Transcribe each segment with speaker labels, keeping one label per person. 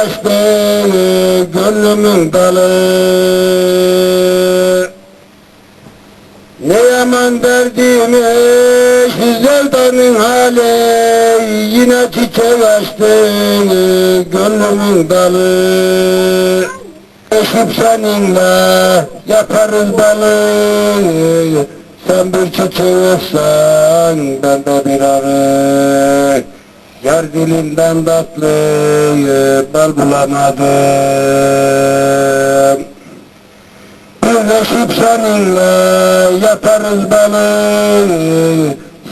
Speaker 1: açtı gönlümün dalı Ne yaman derdiymiş Zeldan'ın hali. Yine çiçek açtı gönlümün dalı Eşip seninle yaparız balı Sen bir çiçek olsan ben de bir arı Yar dilinden tatlı bal bulamadım. Birleşip seninle yaparız balı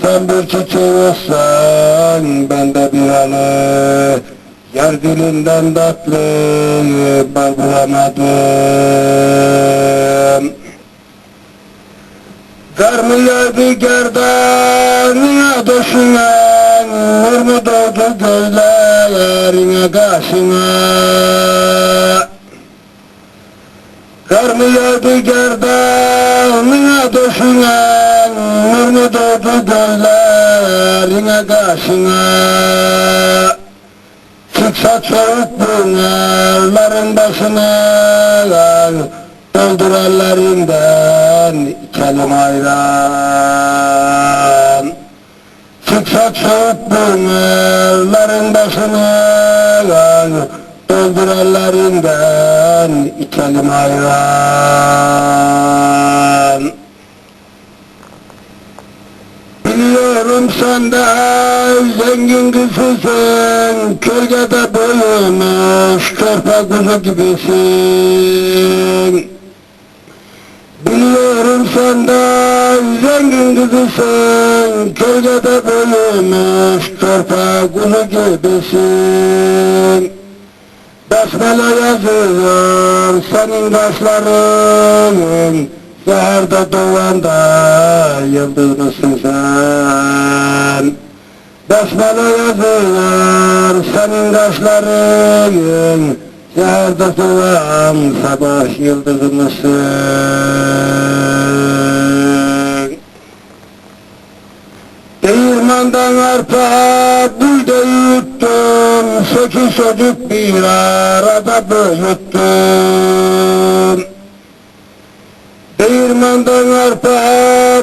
Speaker 1: Sen bir çiçek olsan ben de bir alı Yar dilinden tatlı bal bulamadım. Kar Mı yağdı gerdanına döşüne Nur mu doğdu gözlerine karşına Çıksa soğuk bunların başına Doldur ellerinden kelim ayran Çıksa soğuk bunların başına ellerinden kelim ayran Biliyorum sen de zengin kızısın Kölgede büyümüş körpe kuzu gibisin. Biliyorum sen de zengin kızısın Kölgede büyümüş körpe kuzu gibisin Besmele yazıyor senin kaşların Zeherde doğanda yıldız mısın sen. Besmele yazıyor senin kaşların Zeherde doğan sabah yıldızı Değirmandan arpa buğday yuttum Sekiz çocuk bir arada büyüttüm Değirmandan arpa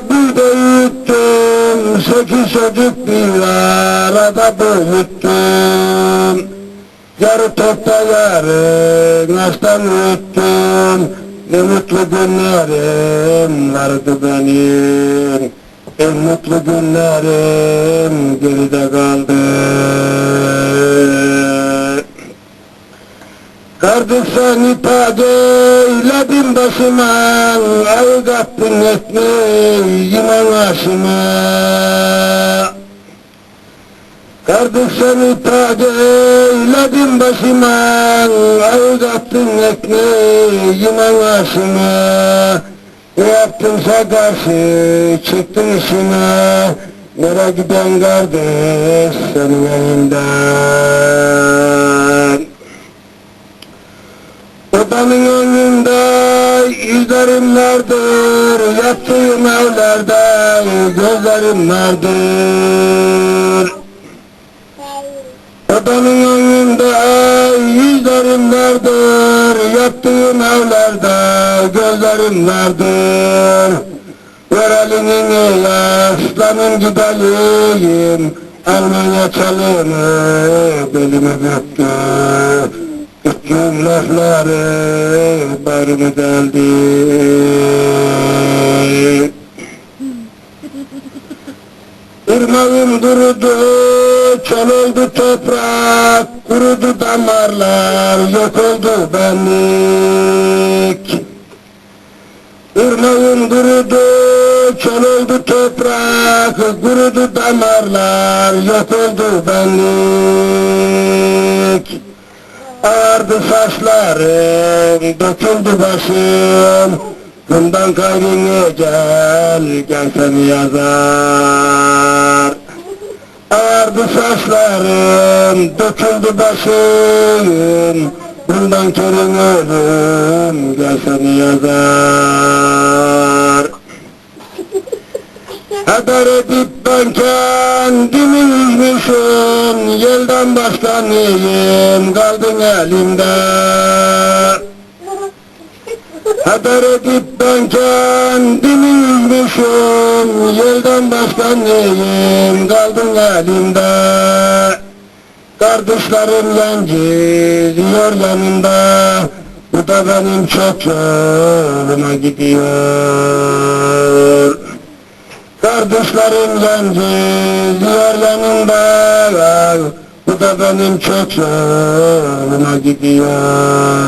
Speaker 1: buğday yuttum Sekiz çocuk bir arada büyüttüm Yarı topta yarın aslan yuttum Ne mutlu günlerim vardı benim En mutlu günlerim geride kaldı. Kardık seni taceyledim başıma. Ay kattın ekmeği yine aşıma. Kardık seni taceyledim başıma. Ay kattın ekmeği yine Ne yaptınsa karşı çıktın işine Nereye giden kardeş senin elinden? Odanın önünde yüzlerim vardır Yattığım evlerde gözlerim vardır gözlerim vardır Ver elini ey aslanım gidelim Almanya çalını belimi büktü Bütün lafları barını deldi Irmağım durudu, çöl oldu toprak Kurudu damarlar, yok oldu benlik Irmağım durudu, çöl oldu toprak Kurudu damarlar, yok oldu benlik. Ağardı saçlarım, döküldü başım Bundan kaybine gel, gel seni yazar. Ağardı saçlarım, döküldü başım Bundan körün ölüm, gel seni yazar Heder edip ben kendimi üzmüşüm Yelden başka neyim kaldın elimde. Haber edip ben kendimi üzmüşüm Yoldan başka neyim kaldın elimde Kardeşlerim yancı diyor yanımda. Bu da benim çok yoluma gidiyor Kardeşlerim yancı diyor yanımda. Bu da benim çok yoluma gidiyor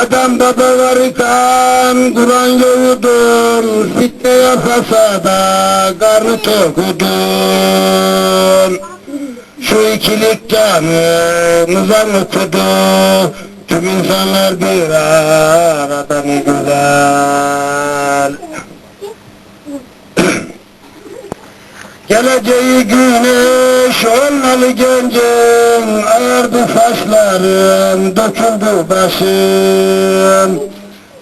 Speaker 1: Adam baba varken Kur'an yoludum Fitneye fasada karnı tokudum Şu ikilik canımıza mutlu Tüm insanlar bir arada ne güzel? Geleceği güneş olmalı gencim Ağardı saçlarım, döküldü başım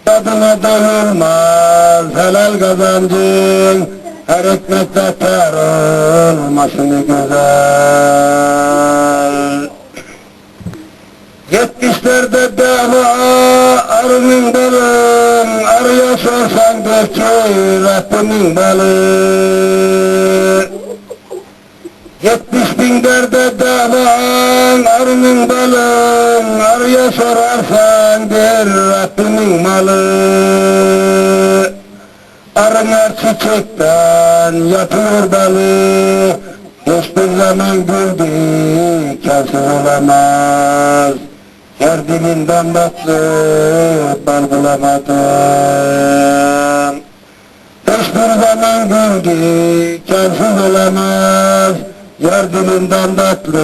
Speaker 1: Tadına doyulmaz helal kazancın Her ekmekte ter olmasını güzel. Yetmişlerde dava arının balım Arıya sorsan der ki Rabbimin balı Yetmiş bin derde davan arının balım Arıya sorarsan der Rabbimin malı. Arınar çiçekten yapıyor dalı Hiçbir zaman güldü kâsır olamaz. Her dilinden tatlı bal bulamadım. Hiçbir zaman güldü kâsır olamaz Yardımından tatlı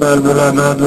Speaker 1: ben bulamadım.